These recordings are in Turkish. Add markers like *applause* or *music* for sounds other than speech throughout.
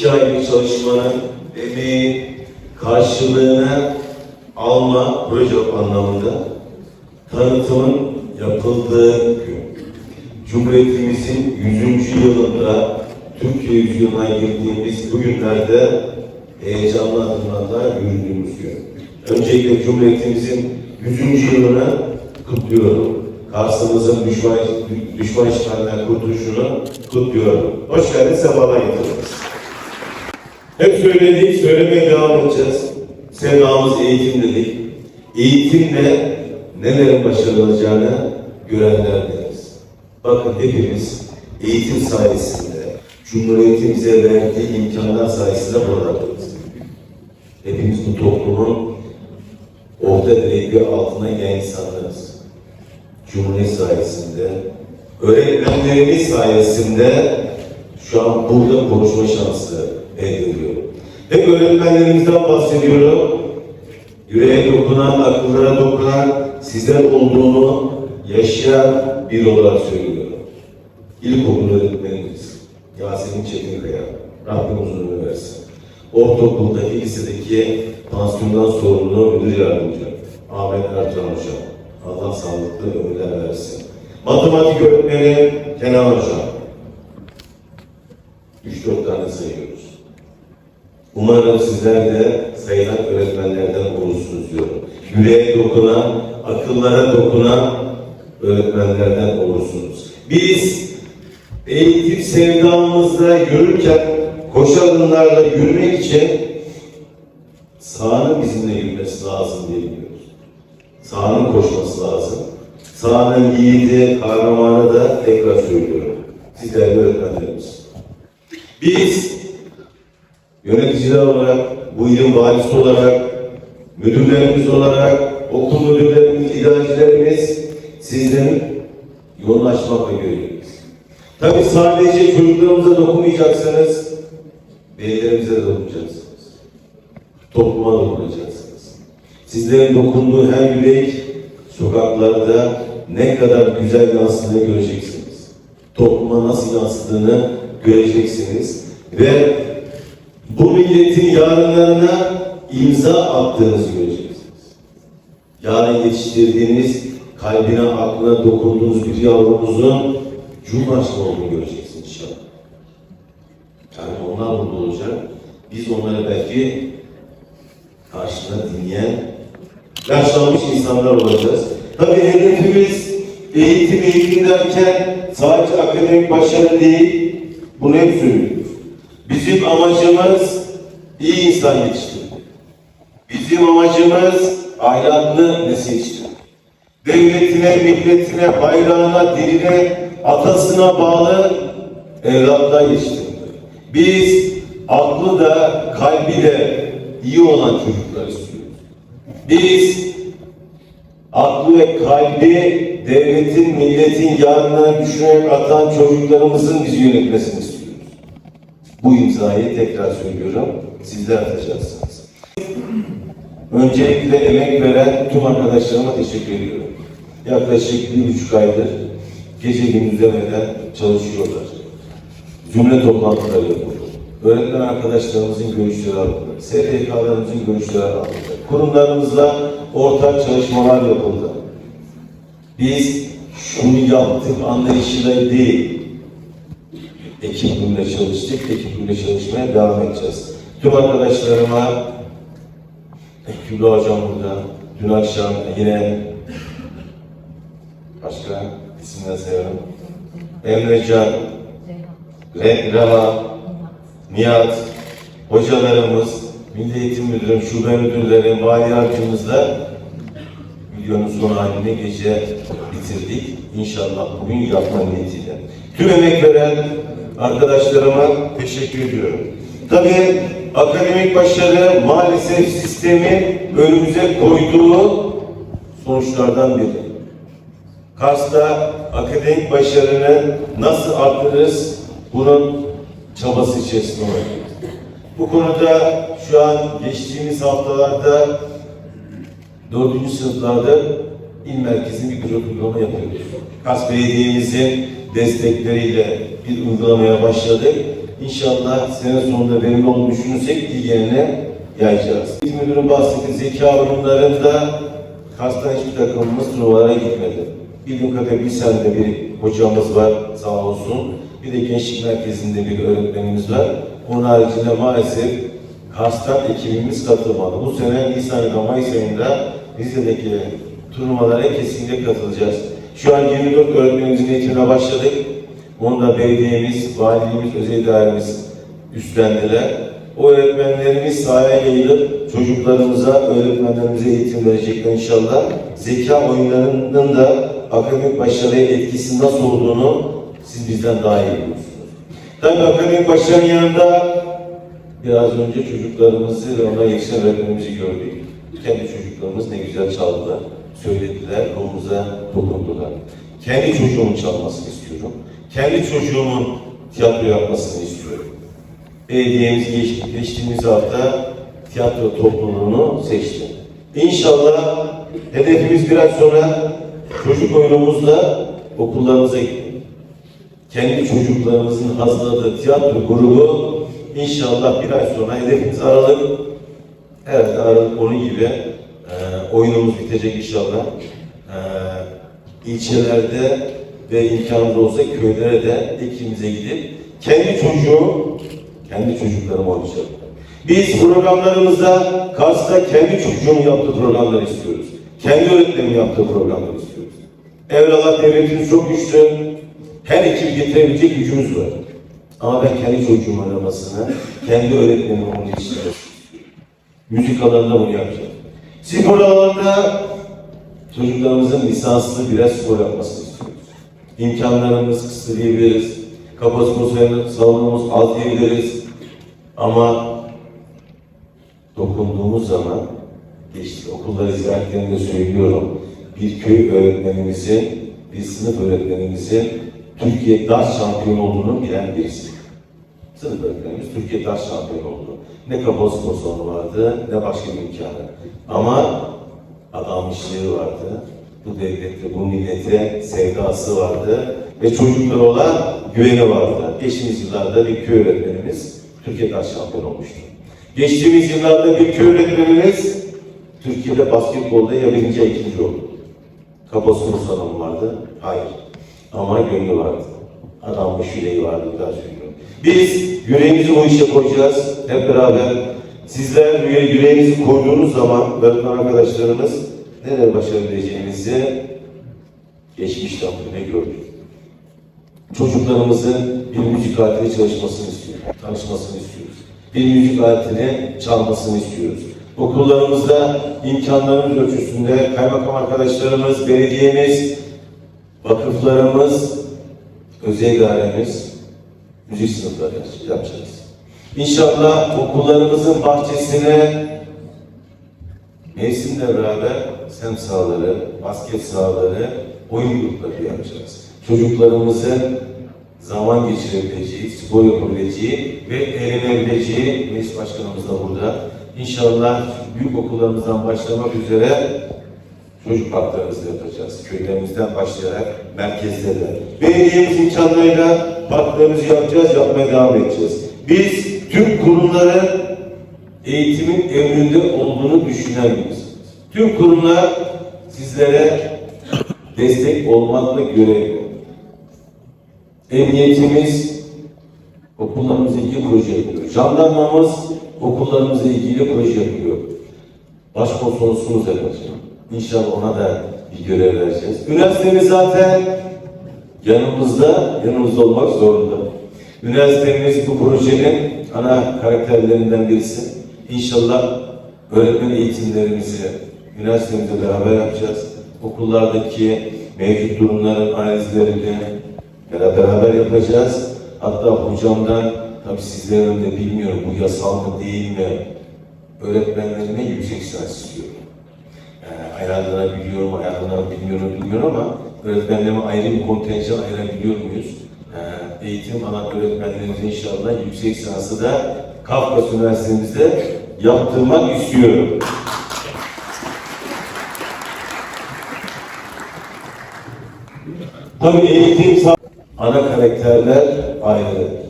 iki aylık çalışmanın emeği karşılığını alma proje anlamında tanıtımın yapıldığı gün. Cumhuriyetimizin 100. yılında Türkiye yüzyılına girdiğimiz bu günlerde heyecanlı adımlarla yürüdüğümüz gün. Öncelikle Cumhuriyetimizin 100. yılını kutluyorum. Kars'ımızın düşman, düşman işgalinden kurtuluşunu kutluyorum. Hoş geldiniz, sefalar getirdiniz. Hep söyledik, söylemeye devam edeceğiz. Sevdamız eğitim dedik. Eğitimle nelerin başarılacağını görenlerdeniz. Bakın hepimiz eğitim sayesinde, Cumhuriyetimize verdiği imkanlar sayesinde buradayız. Hepimiz bu toplumun orta direği altına gelen insanlarız. Cumhuriyet sayesinde, öğretmenlerimiz sayesinde şu an burada konuşma şansı elde ediyorum. Hep öğretmenlerimizden bahsediyorum. Yüreğe dokunan, akıllara dokunan sizler olduğunu yaşayan bir olarak söylüyorum. İlkokul öğretmenimiz Yasemin Çetinkaya, Rabbim uzun versin. Ortaokuldaki, lisedeki pansiyondan sorumlu müdür yardımcı Ahmet Ercan Hocam. Allah sağlıklı ömürler versin. Matematik öğretmeni Kenan. Üç dört tane sayıyoruz. Umarım sizler de sayılan öğretmenlerden olursunuz diyorum. Yüreğe dokunan, akıllara dokunan öğretmenlerden olursunuz. Biz eğitim sevdamızda yürürken koşu adımlarla yürümek için sahanın bizimle yürümesi lazım diye biliyoruz. Sahanın koşması lazım. Sahanın yiğidi, kahramanı da tekrar söylüyorum. Sizler öğretmenlerimiz. Biz yöneticiler olarak, bu ilin valisi olarak, müdürlerimiz olarak, okul müdürlerimiz, idarecilerimiz sizlerin yolunu açmakla görevliyiz. Tabii sadece çocuklarımıza dokunmayacaksınız, velilerimize de dokunacaksınız. Topluma dokunacaksınız. Sizlerin dokunduğu her yürek sokaklarda ne kadar güzel yansıdığını göreceksiniz. Topluma nasıl yansıdığını göreceksiniz. Ve bu milletin yarınlarına imza attığınızı göreceksiniz. Yarın yetiştirdiğiniz, kalbine, aklına dokunduğunuz bir yavrumuzun Cumhurbaşkanı olduğunu göreceksiniz inşallah. Yani onlar burada olacak. Biz onları belki karşında dinleyen, yaşlanmış insanlar olacağız. Tabii hedefimiz eğitim eğitim derken sadece akademik başarı değil, bunu hep söylüyoruz. Bizim amacımız iyi insan yetiştirmek. Bizim amacımız ahlaklı nesil yetiştirmek. Devletine, milletine, bayrağına, diline, atasına bağlı evlatlar yetiştirmek. Biz aklı da, kalbi de iyi olan çocuklar istiyoruz. Biz aklı ve kalbi devletin, milletin yarınlarını düşünerek atan çocuklarımızın bizi yönetmesini istiyoruz. Bu imzayı tekrar söylüyorum, sizler atacaksınız. Öncelikle emek veren tüm arkadaşlarıma teşekkür ediyorum. Yaklaşık bir buçuk aydır gece gündüz demeden çalışıyorlar. Cümle toplantıları yapıldı. Öğretmen arkadaşlarımızın görüşleri alındı. STK'larımızın görüşleri alındı. Kurumlarımızla ortak çalışmalar yapıldı. Biz şunu yaptık anlayışıyla değil, ekibimle çalıştık, ekibimle çalışmaya devam edeceğiz. Tüm arkadaşlarıma, Kübra Hocam burada, dün akşam yine başka isimler sayalım. Emrecan, Re- Reva, Nihat, hocalarımız, Milli Eğitim Müdürüm, şube müdürlerim, vali yardımcımızla videonun son halini gece bitirdik. İnşallah bugün yapma niyetiyle. Tüm emek veren arkadaşlarıma teşekkür ediyorum. Tabii akademik başarı maalesef sistemin önümüze koyduğu sonuçlardan biri. Kars'ta akademik başarını nasıl arttırırız? Bunun çabası içerisinde olacağız. Bu konuda şu an geçtiğimiz haftalarda dördüncü sınıflarda il merkezinde bir pilot uygulama yapıyoruz. Kars Belediye'mizin destekleriyle bir uygulamaya başladık İnşallah sene sonunda verimli olduğunu düşünürsek diğerine yayacağız. Eğitim müdürü bahsetti. Zeka oyunlarında Kars'tan hiçbir takımımız turnuvalara gitmedi. Bildiğim kadarıyla bir senede bir hocamız var sağ olsun. Bir de gençlik merkezinde bir öğretmenimiz var. Onun haricinde maalesef Kars'tan ekibimiz katılmadı. Bu sene Nisan ayında, Mayıs ayında Rize'deki turnuvalara kesinlikle katılacağız. Şu an 24 öğretmenimizin eğitimine başladık. Onu da belediyemiz, valiliğimiz, özel idaremiz üstlendiler. O öğretmenlerimiz sahaya yayılıp çocuklarımıza, öğretmenlerimize eğitim verecekler inşallah. Zeka oyunlarının da akademik başarıya etkisi nasıl olduğunu siz bizden daha iyi biliyorsunuz. Tabii akademik başarının yanında biraz önce çocuklarımızı ve ona yetişen öğretmenimizi gördük. Kendi çocuklarımız ne güzel çaldılar, söylediler, ruhumuza dokundular. Kendi çocuğumun çalmasını istiyorum. Kendi çocuğumun tiyatro yapmasını istiyorum. Belediyemiz geç, geçtiğimiz hafta tiyatro topluluğunu seçti. İnşallah hedefimiz bir ay sonra çocuk oyunumuzla okullarımıza gitmek. Kendi çocuklarımızın hazırladığı tiyatro grubu inşallah bir ay sonra hedefimiz Aralık. Evet Aralık onun gibi e, oyunumuz bitecek inşallah. E, ilçelerde ve imkanımız olsa köylere de ekimize gidip kendi çocuğu, kendi çocuklarımı oynayacak. Biz programlarımızda Kars'ta kendi çocuğumun yaptığı programları istiyoruz. Kendi öğretmenin yaptığı programları istiyoruz. Evralar devletimiz çok güçlü. Her ekibi getirebilecek gücümüz var. Ama ben kendi çocuğumun oynamasını, kendi öğretmenimin onu istiyorum. Müzik alanında bunu yapacağım. Spor alanında çocuklarımızın lisanslı birer spor yapmasını istiyoruz. İmkanlarımız kısıtlı diyebiliriz. Kapasite salonumuz az diyebiliriz. Ama dokunduğumuz zaman geçti okulları ziyaretlerinde söylüyorum. Bir köy öğretmenimizin, bir sınıf öğretmenimizin Türkiye ders şampiyonu olduğunu bilen birisi. Sınıf öğretmenimiz Türkiye ders şampiyonu oldu. Ne kapalı vardı, ne başka bir imkanı. Ama adanmışlığı vardı. Bu devlette, bu millete sevdası vardı. Ve çocuklara olan güveni vardı. Geçtiğimiz yıllarda bir köy öğretmenimiz Türkiye ders şampiyonu olmuştu. Geçtiğimiz yıllarda bir köy öğretmenimiz Türkiye'de basketbolda ya birinci ya ikinci oldu. Salonu vardı. Hayır. Ama gönlü vardı. Adanmış yüreği vardı daha söylüyorum. Biz yüreğimizi bu işe koyacağız. Hep beraber sizler yüre- yüreğinizi koyduğunuz zaman öğretmen arkadaşlarımız neler başarabileceğinizi geçmişten bugüne gördük. Çocuklarımızın bir müzik aletiyle çalışmasını istiyoruz, tanışmasını istiyoruz. Bir müzik aletini çalmasını istiyoruz. Okullarımızda imkanlarımız ölçüsünde kaymakam arkadaşlarımız, belediyemiz, vakıflarımız, özel idaremiz, müzik sınıfları yapacağız. İnşallah okullarımızın bahçesine mevsimle beraber sem sahaları, basket sahaları, oyun grupları yapacağız. Çocuklarımızın zaman geçirebileceği, spor yapabileceği ve eğlenebileceği meclis başkanımız da burada. İnşallah büyük okullarımızdan başlamak üzere çocuk parklarımızı yapacağız. Köylerimizden başlayarak merkezde de. Belediyemiz imkanlarıyla parklarımızı yapacağız, yapmaya devam edeceğiz. Biz tüm kurumların eğitimin emrinde olduğunu düşünen birisiyiz. Tüm kurumlar sizlere destek olmakla görevli. Emniyetimiz okullarımızla ilgili proje yapıyor. Jandarmamız okullarımızla ilgili proje yapıyor. Başkonsolosluğumuz yapacak. İnşallah ona da bir görev vereceğiz. Üniversitemiz zaten yanımızda, yanımızda olmak zorunda. Üniversitemiz bu projenin ana karakterlerinden birisi. İnşallah öğretmen eğitimlerimizi üniversitemizle beraber yapacağız. Okullardaki mevcut durumların analizlerini beraber yapacağız. Hatta hocamdan, tabii sizlerin önünde bilmiyorum bu yasal mı değil mi, öğretmenlerine yüksek lisans istiyorum. Yani ayarlanabiliyorum, ayarlanabiliyorum bilmiyorum ama öğretmenlerime ayrı bir kontenjan ayırabiliyor muyuz? Ee, eğitim alan öğretmenlerimiz inşallah yüksek lisansı da Kafkas Üniversitemizde yaptırmak istiyorum. Tabii eğitim ana karakterler ayrı.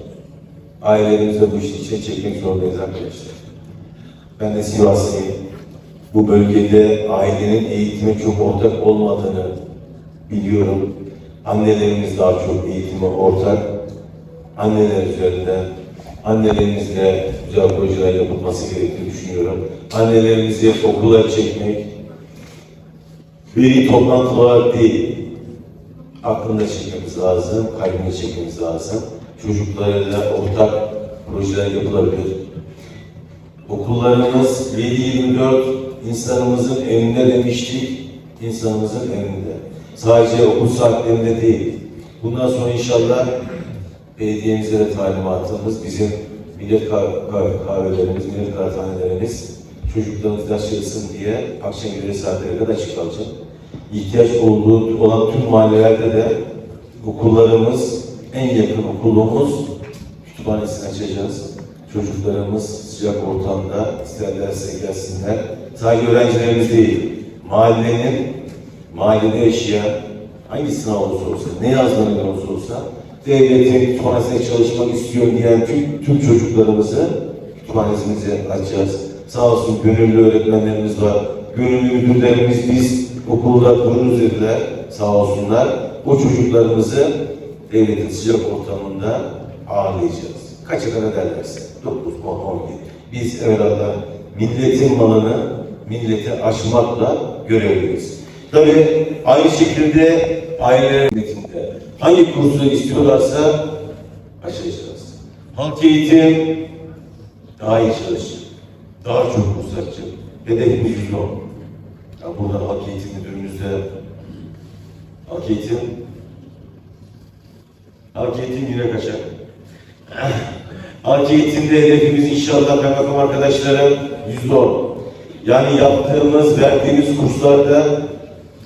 Ailelerimize bu işin içine çekmek zorundayız arkadaşlar. Ben de Sivaslıyım. Bu bölgede ailenin eğitime çok ortak olmadığını biliyorum. Annelerimiz daha çok eğitime ortak. Anneler üzerinden annelerimizle güzel projeler yapılması gerektiğini düşünüyorum. Annelerimizi okula çekmek, veri toplantılar değil, aklında çekmemiz lazım, kalbine çekmemiz lazım. Çocuklarla ortak projeler yapılabilir. Okullarımız 7-24 insanımızın evinde demiştik, insanımızın evinde. Sadece okul saatlerinde değil. Bundan sonra inşallah belediyemize de talimatımız, bizim millet kah- kah- kahvelerimiz, millet kahvehanelerimiz çocuklarımız ders çalışsın diye akşam gece saatlere kadar açık. İhtiyaç olduğu olan tüm mahallelerde de okullarımız, en yakın okulumuz kütüphanesini açacağız. Çocuklarımız sıcak ortamda isterlerse gelsinler. Sadece öğrencilerimiz değil, mahallenin, mahallede yaşayan, hangi sınav olursa olsa, ne yazdığına olursa olsa, devletin kütüphanesine çalışmak istiyor diyen tüm, tüm çocuklarımızı kütüphanesimize açacağız. Sağ olsun gönüllü öğretmenlerimiz var, gönüllü müdürlerimiz biz okulda dururuz dediler, sağ olsunlar. O çocuklarımızı devletin sıcak ortamında ağırlayacağız. Kaça kadar derlerse. 9, 10, 11. Biz evvelallah milletin malını millete aşmakla görevliyiz. Tabii aynı şekilde aile hizmetinde hangi kursu istiyorlarsa açacağız. Halk eğitim daha iyi çalışacak. Daha çok kurs açacak. Hedefimiz on. Yani buradan halk eğitim müdürümüzle halk eğitim halk eğitim yine kaçar. *clears throat* Halk eğitimde hedefimiz inşallah kaymakam arkadaşlarım yüzde on. Yani yaptığımız, verdiğimiz kurslarda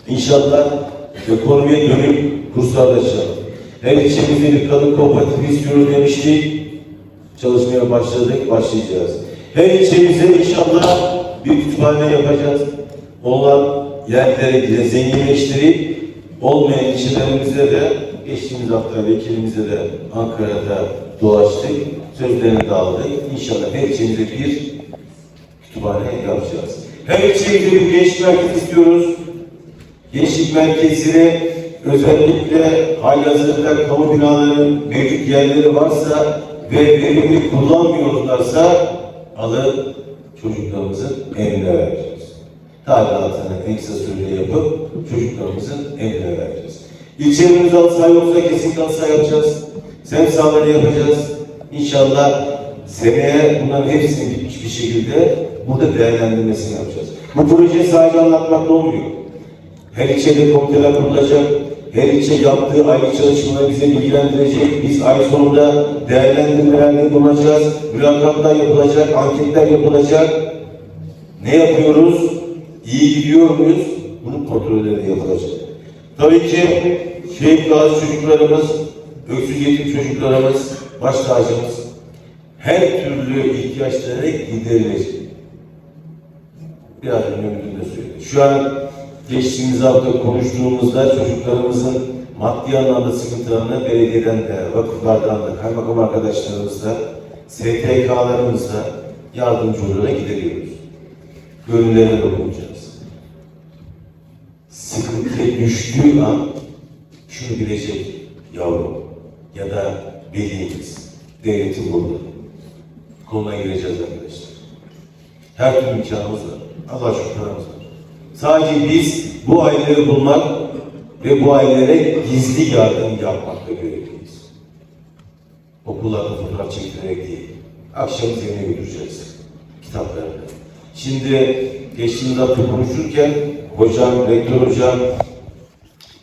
inşallah ekonomiye dönük kurslar açalım. Her ilçemizde bir kadın kooperatifi istiyoruz demiştik. Çalışmaya başladık, başlayacağız. Her ilçemizde inşallah bir kütüphane yapacağız. Olan yerlere zenginleştirip olmayan ilçelerimizde de geçtiğimiz hafta vekilimizle de Ankara'da dolaştık. Sözlerini de aldık. İnşallah her ilçemizde bir kütüphane yapacağız. Her ilçemizde bir gençlik merkezi istiyoruz. Gençlik merkezine özellikle halihazırda kamu binalarının mevcut yerleri varsa ve verimli kullanmıyorlarsa alıp çocuklarımızın evine vereceğiz. Tadilatını en kısa sürede yapıp çocuklarımızın evine vereceğiz. İlçelerimiz halı saha yoksa kesinlikle halı saha yapacağız. Sem sahaları yapacağız. İnşallah seneye bunların hepsini bitmiş bir şekilde burada değerlendirmesini yapacağız. Bu proje sadece anlatmakla olmuyor. Her ilçede komiteler kurulacak. Her ilçe yaptığı ayrı çalışmaları bize bilgilendirecek. Biz ay sonunda değerlendirmelerde bulunacağız. Mülakatlar yapılacak, anketler yapılacak. Ne yapıyoruz? İyi gidiyor muyuz? Bunun kontrolleri yapılacak. Tabii ki şehit gazi çocuklarımız, öksüz yetim çocuklarımız, baş tacımız her türlü ihtiyaçları giderilecek. Biraz önce de söyledi. Şu an geçtiğimiz hafta konuştuğumuzda çocuklarımızın maddi anlamda sıkıntılarını belediyeden de, vakıflardan da, kaymakam arkadaşlarımızla, STK'larımızla yardımcı olarak gideriyoruz. Gönüllerine dokunacağız. Sıkıntıya düştüğü an şunu bilecek yavrum ya da velimiz, devletin burada. Koluna gireceğiz arkadaşlar. Her türlü imkanımız var. Allah şükürlerimiz var. Sadece biz bu aileleri bulmak ve bu ailelere gizli yardım yapmakla görevliyiz. Okullarda fotoğraf çektirerek değil. Akşam evine götüreceğiz. Kitaplarını. Şimdi geçtiğimiz hafta konuşurken hocam, rektör hocam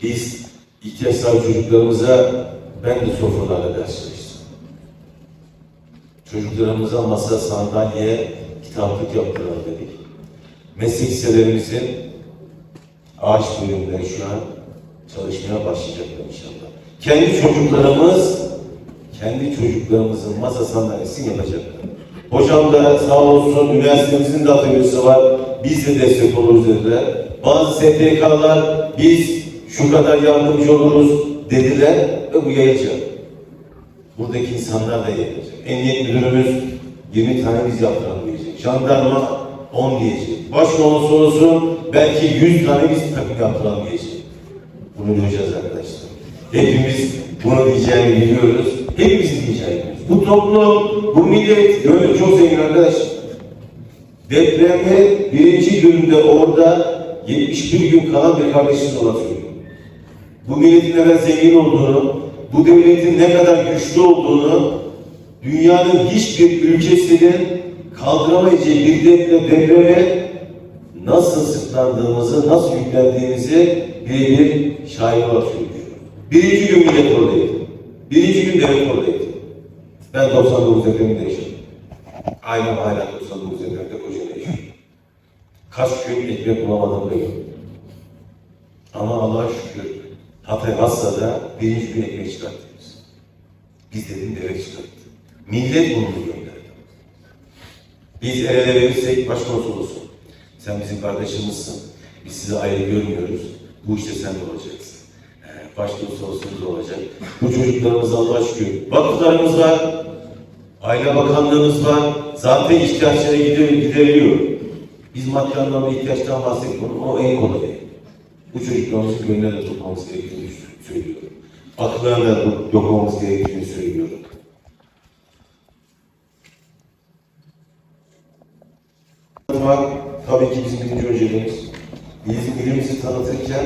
biz ihtiyaç sahibi çocuklarımıza ben de sofralarda ders çalıştım. Çocuklarımıza masa, sandalye, kitaplık yaptıralım dedik. Meslek liselerimizin ağaç bölümleri şu an çalışmaya başlayacaklar inşallah. Kendi çocuklarımız, kendi çocuklarımızın masa sandalyesini yapacaklar. Hocam da sağ olsun üniversitemizin de atölyesi var. Biz de destek oluruz dediler. Bazı STK'lar biz şu kadar yardımcı oluruz dediler ve bu yayılacak. Buradaki insanlar da gelecek. Emniyet müdürümüz 20 tane biz yaptıralım diyecek. Jandarma 10 diyecek. Başkonsolosluğun belki 100 tane biz takım yaptıralım diyecek. Bunu göreceğiz arkadaşlar. Hepimiz bunu diyeceğini biliyoruz. Hepimizin diyeceğini. Bu toplum, bu millet böyle çok zengin arkadaşlar. Depremi birinci günde orada 71 gün kalan bir kardeşimiz olan. Bu milletin ne kadar zengin olduğunu, bu devletin ne kadar güçlü olduğunu dünyanın hiçbir ülkesinin kaldıramayacağı bir deprem, depreme nasıl sırtlandığımızı, nasıl yüklendiğimizi birebir şahit olarak söylüyor. Birinci gün millet oradaydı. Birinci gün devlet oradaydı. Ben 99 depreminde yaşadım. Aynen hala 99 depremde Kocaeli'de yaşıyorum. Kaç gün ekmek bulamadım da. Ama Allah'a şükür Hatay Hassa'da birinci gün ekmek çıkarttık biz. Biz dedim devlet çıkarttı. Millet bunu gönderdi. Biz el ele verirsek başkonsolosun. Sen bizim kardeşimizsin. Biz sizi ayrı görmüyoruz. Bu işte sen de olacaksın. Ee, Başkonsolosumuz olacak. Bu çocuklarımız Allah'a şükür. Vakıflarımız var. Aile Bakanlığımız var. Zaten ihtiyaçları gider, gideriliyor. Biz maddi anlamda ihtiyaçtan bahsetmiyorum. O en kolayı. Bu çocuklarımızın gönlüne tutmamız gerektiğini söylüyorum. Akıllarına da dokunmamız gerektiğini söylüyorum. Tanıtmak tabii ki bizim birinci önceliğimiz. İlimizi tanıtırken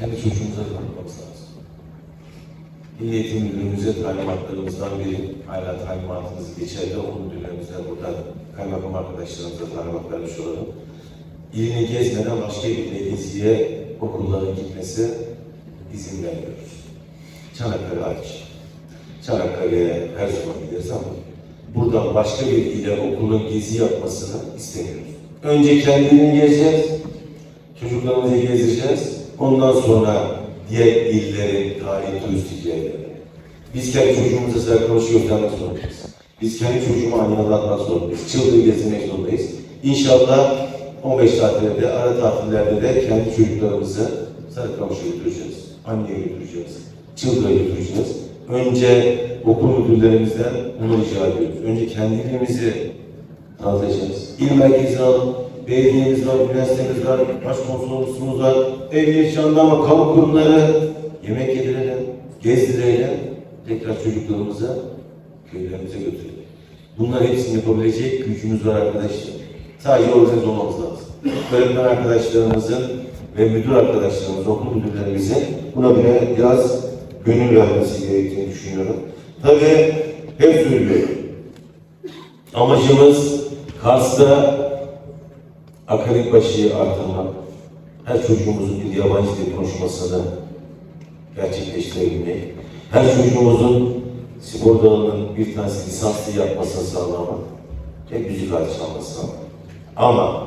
kendi çocuğumuza tanıtmamız lazım. Milli Eğitim Müdürümüze talimatlarımızdan biri, hala talimatımız geçerli, onun müdürlerimize buradan kaymakam arkadaşlarımıza talimat vermiş olalım. İlini gezmeden başka bir geziye okulların gitmesi izin vermiyoruz. Çanakkale hariç. Çanakkale'ye her zaman gideriz ama buradan başka bir ile okulun gezi yapmasını istemiyoruz. Önce kendini gezeceğiz, çocuklarımızı gezdireceğiz. Ondan sonra diğer illerin tarihi turistik. Biz kendi çocuğumuza serkalışı göstermek zorundayız. Biz kendi çocuğuma anlatmak zorundayız. Çıldığı gezdirmek zorundayız. İnşallah 15 tatillerde, ara tatillerde de kendi çocuklarımızı Sarıkamış'a götüreceğiz. Anneye götüreceğiz. Çıldıra götüreceğiz. Önce okul müdürlerimizden bunu rica ediyoruz. Önce kendi ilimizi tanıtacağız. İl merkezini alın. Belediyemiz var, üniversitemiz var, başkonsolosluğumuz var, emniyet, jandarma, kamu kurumları yemek yedirelim, gezdirelim, tekrar çocuklarımızı köylerimize götürelim. Bunlar hepsini yapabilecek gücümüz var arkadaşlar. Sadece organize olmamız lazım. Öğretmen arkadaşlarımızın ve müdür arkadaşlarımız, okul müdürlerimizin buna biraz gönül vermesi gerektiğini düşünüyorum. Tabii hep söylüyorum. Amacımız Kars'ta akademik başlığı artırmak, her çocuğumuzun bir yabancı dil konuşmasını gerçekleştirebilmek, her çocuğumuzun spor dalının bir tanesi lisanslı yapmasını sağlamak ve müzik aleti çalmasını. Ama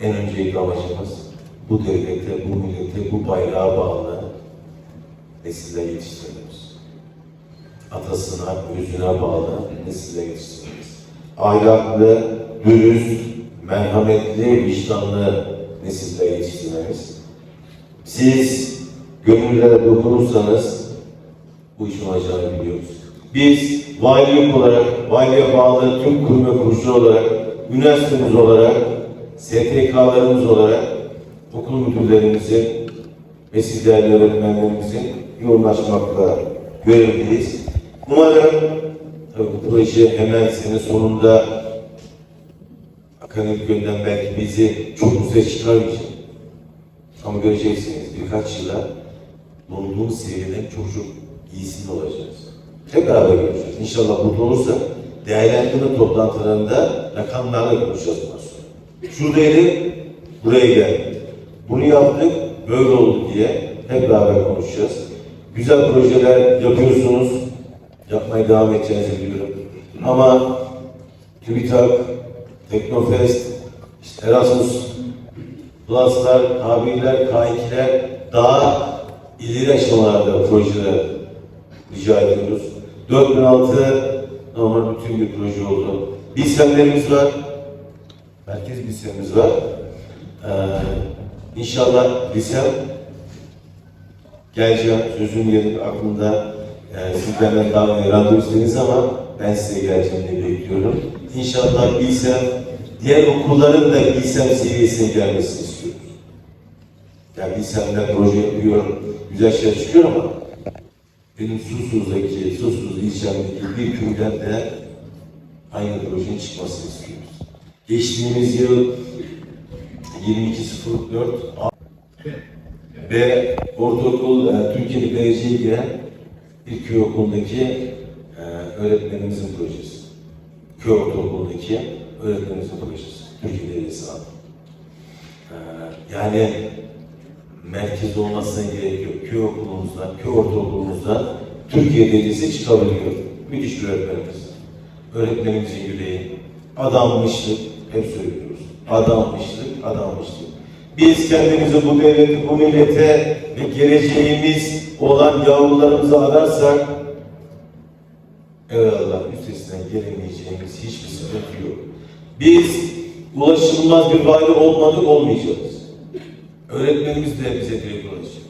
en öncelikli amacımız bu devlete, bu millete, bu bayrağa bağlı nesiller yetiştirmemiz. Atasına, yüzüne bağlı nesiller yetiştirmemiz. Ahlaklı, dürüst, merhametli, vicdanlı nesiller yetiştirmemiz. Siz gönüllere dokunursanız bu işin olacağını biliyoruz. Biz valilik olarak, valiliğe bağlı tüm kurum ve kuruluşlar olarak, üniversitemiz olarak, STK'larımız olarak okul müdürlerimizin ve siz değerli öğretmenlerimizin yoğunlaşmakla görevliyiz. Umarım bu proje hemen senin sonunda akademik yönden belki bizi çok üste çıkarmayacak. Ama göreceksiniz birkaç yıla bulunduğumuz seviyeden çok çok iyisinde olacağız. Hep beraber göreceğiz. İnşallah mutlu olursa değerlendirme toplantılarında rakamlarla konuşacağız bundan sonra. Şuradaydı, buraya geldik. Bunu yaptık, böyle oldu diye hep beraber konuşacağız. Güzel projeler yapıyorsunuz. Yapmaya devam edeceğinizi biliyorum. Ama TÜBİTAK, Teknofest, işte Erasmus, Plus'lar, K1'ler, K2'ler daha ileri aşamalarda projeler rica ediyoruz. 4006 normal bütün bir proje oldu. Bilsemlerimiz var. Merkez bilsemimiz var. Ee, inşallah bilsem geleceğim sözün yerim aklımda. E, siz benden daha önce istediniz ama ben size geleceğini bekliyorum. İnşallah bilsem, diğer okulların da bilsem seviyesine gelmesini istiyorum. Yani bilsemden proje yapıyorum, güzel şeyler çıkıyor ama benim Susuz'daki, Susuz ilçemdeki bir köyden de aynı projenin çıkmasını istiyoruz. Geçtiğimiz yıl 22.04 ve ortaokul e, Türkiye'de dereceye bir köy okulundaki e, öğretmenimizin projesi. Köy ortaokulundaki öğretmenimizin projesi. Türkiye derecesi aldı. E, yani merkez olmasına gerek yok. Köy okulumuzda, köy ortaokulumuzda Türkiye derecesi çıkabiliyor. Müthiş bir öğretmenimiz. Öğretmenimizin yüreği, adanmışlık, hep söylüyoruz. Adanmışlık, adanmışlık. Biz kendimizi bu devlete, bu millete ve geleceğimiz olan yavrularımıza adarsak Eyvallah üstesinden gelemeyeceğimiz hiçbir sıkıntı yok. Biz ulaşılmaz bir varlık olmadık olmayacağız. Öğretmenimiz de bize direkt ulaşacak.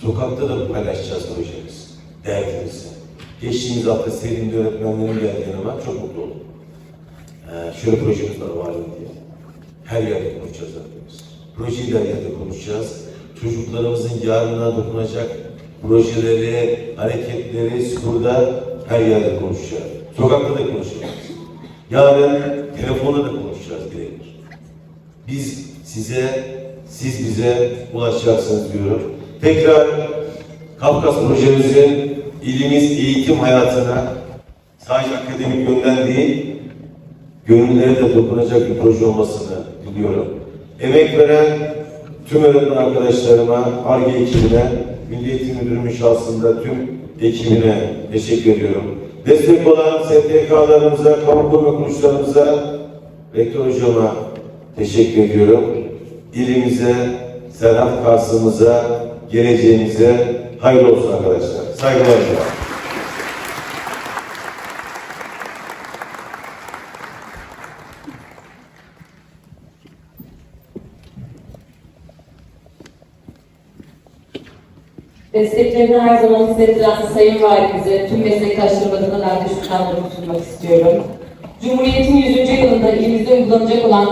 Sokakta da paylaşacağız projemizi, derdimizi. Geçtiğimiz hafta Selim'de öğretmenlerim geldi yanıma, çok mutlu oldum. Ee, şöyle projemiz var valim diye. Her yerde konuşacağız arkadaşlar. Projeyi de her yerde konuşacağız. Çocuklarımızın yarına dokunacak projeleri, hareketleri, sporda her yerde konuşacağız. Sokakta da konuşacağız. Yarın telefonda da konuşacağız birebir. Biz size, siz bize ulaşacaksınız diyorum. Tekrar Kafkas projemizin ilimiz eğitim hayatına sadece akademik yönden değil, gönüllere de dokunacak bir proje olmasını diliyorum. Emek veren tüm öğretmen arkadaşlarıma, ARGE ekibine, Milli Eğitim Müdürümün şahsında tüm ekibine teşekkür ediyorum. Destek olan STK'larımıza, kamu kurum kuruluşlarımıza, Rektör Hocama teşekkür ediyorum. İlimize, Serhat Kars'ımıza, geleceğimize hayırlı olsun arkadaşlar. Saygılar Desteklerini her zaman hissettiren Sayın Valimize, tüm meslektaşlarım adına ben de şükranlarımı sunmak istiyorum. Cumhuriyet'in 100. yılında ilimizde uygulanacak olan